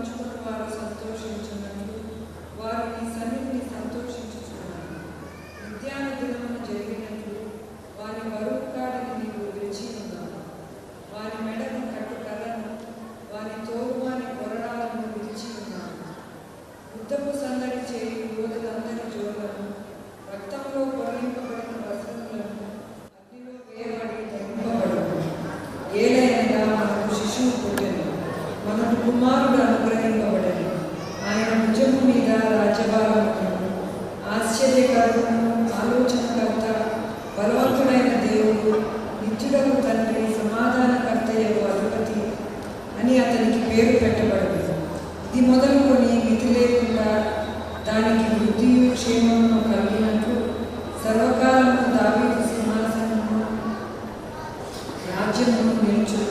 muchos మనకు కుమారుడు అనుగ్రహింపబడను. ఆయన భుజము మీద రాజ్యభారమును ఆశ్చర్యకరము ఆలోచనకర్త బలవంతుడైన దేవుడు నిత్యుడకు తండ్రి సమాధానకర్తయ్యకు అధిపతి అని అతనికి పేరు పెట్టబడింది ఇది మొదలుకొని మితి లేకుండా దానికి వృద్ధియు క్షేమము కలిగినట్లు సర్వకాలము దావీదు సింహాసనము రాజ్యమును నిలుచు